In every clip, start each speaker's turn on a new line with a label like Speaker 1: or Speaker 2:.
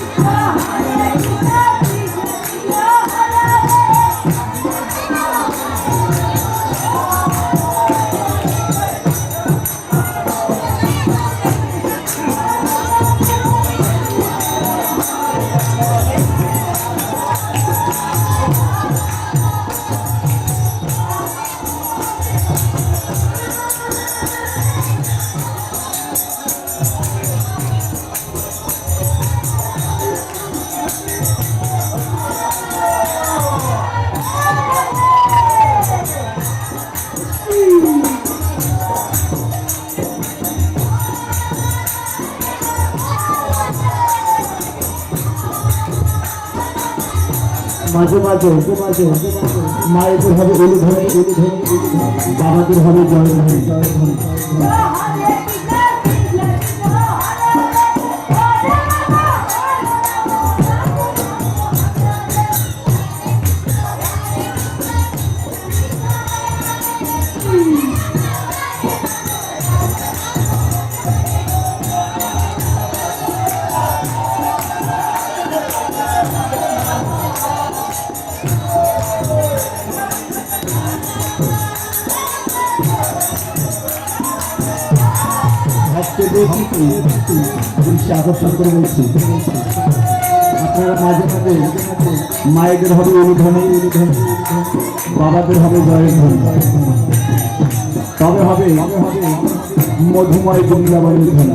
Speaker 1: মাঝে মাঝে মাঝে মায়েদের হবে ধরে বাবাদের হবে জয় আকর্ষণ করে বলছি, আপনারা মায়েদের হবে অনুধনে বাবাদের হবে জয়ের ধন তবে হবে মধুময় বৃন্দাবনের ধন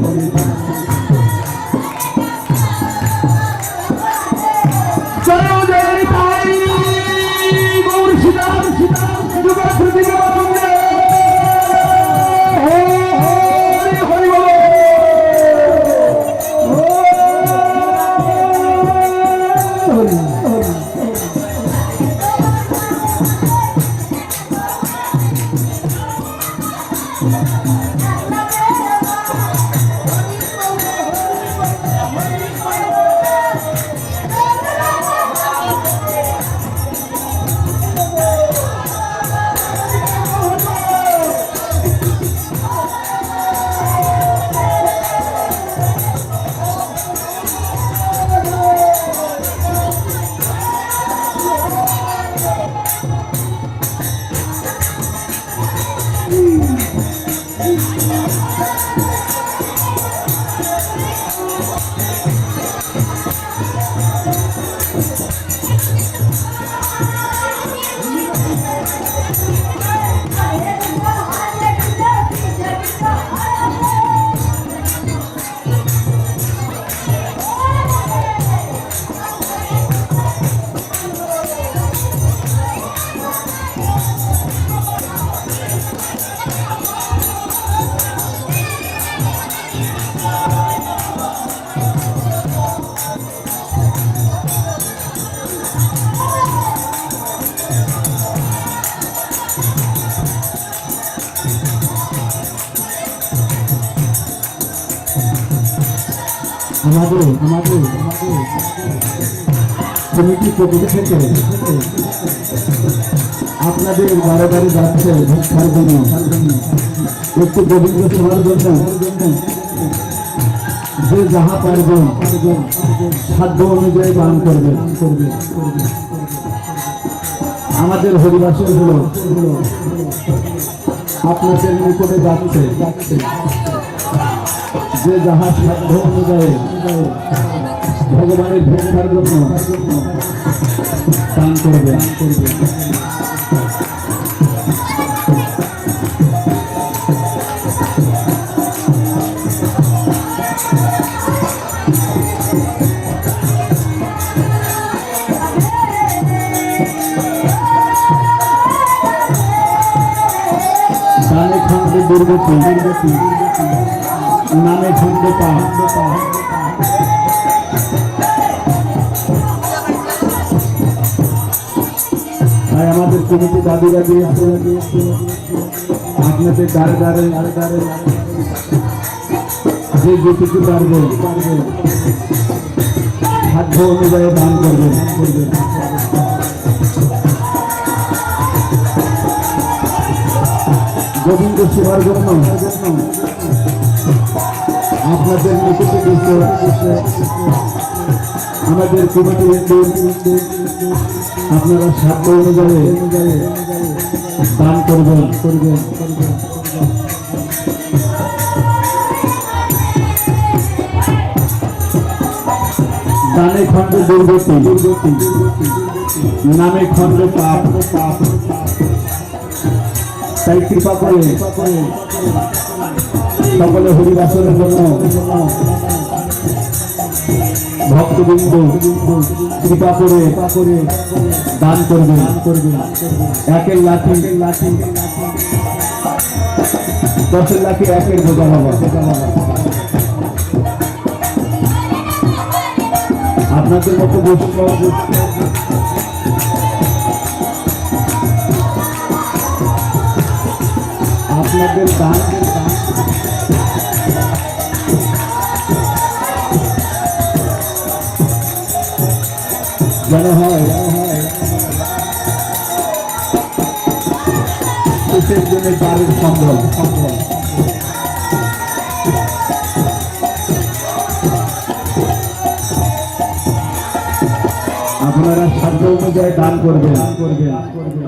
Speaker 1: আমাদের আমাদের কমিটি পক্ষ থেকে আপনাদের বারে বারে যাচ্ছে ভিক্ষার জন্য একটু গোবিন্দ সেবার জন্য যে যাহা পারবেন, সাধ্য অনুযায়ী দান করবেন। আমাদের হরিবাসের হলো, আপনাদের নিকটে যাচ্ছে যাচ্ছে। যে যাহা সাধ্য অনুযায়ী ভগবানের ভিক্ষার জন্য দান করবে। খন্ডে দুর্গতি দুর্গতি। নামে খন্ড তাই আমাদের কমিটি দাবিরা দিয়েছে আপনাদের দ্বারে দ্বারে দ্বারে দ্বারে যে যেটুকু পারবে, সাধ্য অনুযায়ী দান করবেন করবেন গোবিন্দ সেবার জন্য আপনাদের নিকটে আমাদের কমিটির আপনারা সাধ্য অনুযায়ী দান করবেন। করবেন দানে খণ্ড দুর্গতি দুর্গতি নামে খণ্ড পাপ পাপ। তাই কৃপা করে সকলে হরিবাসনের জন্য ভক্তবৃন্দ কৃপা করে দান করবে একের লাঠি লাঠি দশের লাঠি একের বোঝা বাবা আপনাদের মতো বসে আপনাদের দান যেন হয়। দেশের জন্য আপনারা সাধ্য অনুযায়ী দান করবেন করবেন।